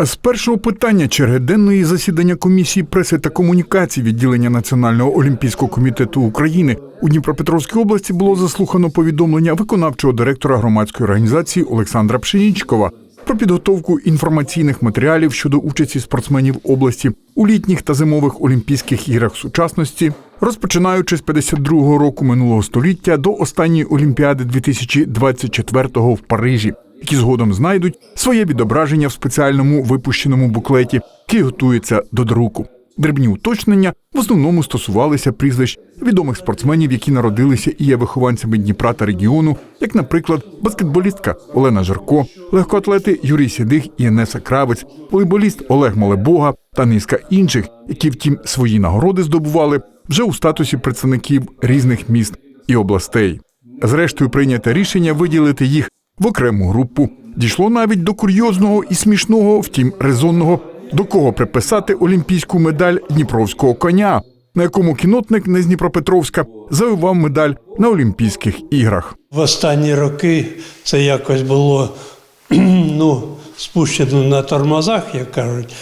З першого питання черги денної засідання комісії преси та комунікацій відділення Національного олімпійського комітету України у Дніпропетровській області було заслухано повідомлення виконавчого директора громадської організації Олександра Пшенічкова про підготовку інформаційних матеріалів щодо участі спортсменів області у літніх та зимових Олімпійських іграх сучасності, розпочинаючи з 52-го року минулого століття до останньої Олімпіади 2024-го в Парижі які згодом знайдуть своє відображення в спеціальному випущеному буклеті, який готується до друку. Дрібні уточнення в основному стосувалися прізвищ відомих спортсменів, які народилися і є вихованцями Дніпра та регіону, як, наприклад, баскетболістка Олена Жарко, легкоатлети Юрій Сідих і Енеса Кравець, волейболіст Олег Малебога та низка інших, які, втім, свої нагороди здобували вже у статусі представників різних міст і областей. Зрештою, прийняте рішення виділити їх в окрему групу. Дійшло навіть до курйозного і смішного, втім резонного, до кого приписати олімпійську медаль Дніпровського коня, на якому кінотник не з Дніпропетровська завоював медаль на Олімпійських іграх. В останні роки це якось було ну, спущено на тормозах, як кажуть.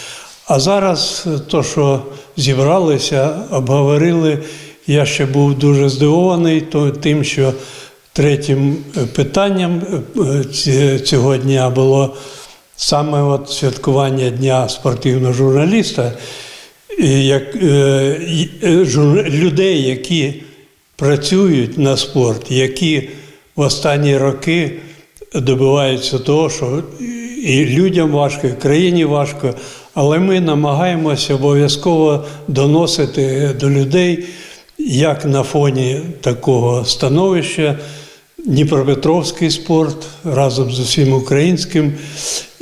А зараз то, що зібралися, обговорили, я ще був дуже здивований тим, що третім е, питанням е, цього дня було саме от святкування Дня спортивного журналіста, як, е, людей, які працюють на спорт, які в останні роки добиваються того, що і людям важко, і країні важко, але ми намагаємося обов'язково доносити до людей, як на фоні такого становища Дніпропетровський спорт разом з усім українським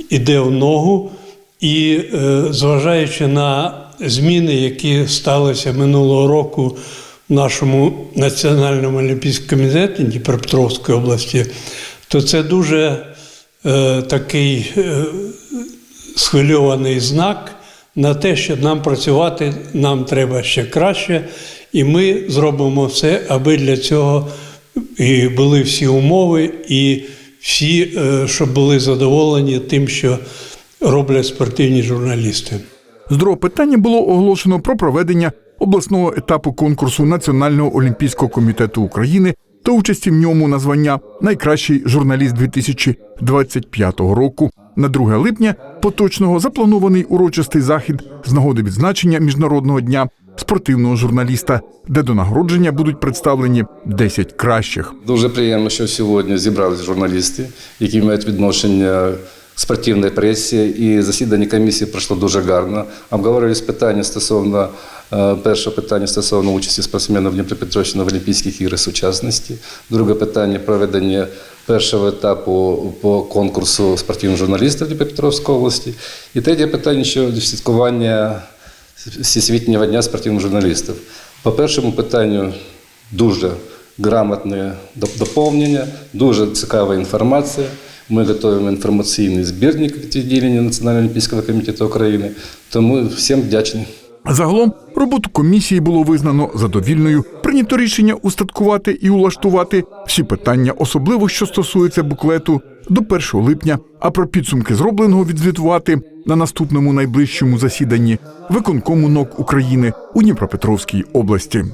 іде в ногу. І е, зважаючи на зміни, які сталися минулого року в нашому Національному олімпійському комітеті Дніпропетровської області, то це дуже е, такий е, схвильований знак на те, що нам працювати нам треба ще краще, і ми зробимо все, аби для цього і були всі умови, і всі, е, щоб були задоволені тим, що роблять спортивні журналісти. З питання було оголошено про проведення обласного етапу конкурсу Національного олімпійського комітету України та участі в ньому на звання Найкращий журналіст 2025 року. На 2 липня поточного запланований урочистий захід з нагоди відзначення міжнародного дня спортивного журналіста, де до нагородження будуть представлені 10 кращих. Дуже приємно, що сьогодні зібралися журналісти, які мають відношення к спортивній пресі, і засідання комісії пройшло дуже гарно. Обговорювались питання стосовно е, першого питання стосовно участі спортсменів Дніпропетровщини в Олімпійських іграх сучасності. Друге питання проведення першого етапу по конкурсу спортивних журналістів Дніпропетровської області. І третє питання щодо святкування Всесвітнього дня спортивних журналістів. По першому питанню дуже грамотне доповнення, дуже цікава інформація. Ми готуємо інформаційний збірник від відділення Національного олімпійського комітету України. Тому всім вдячні. Загалом роботу комісії було визнано задовільною. Прийнято рішення устаткувати і улаштувати всі питання, особливо що стосується буклету, до 1 липня. А про підсумки зробленого відзвітувати на наступному найближчому засіданні виконкому НОК України у Дніпропетровській області.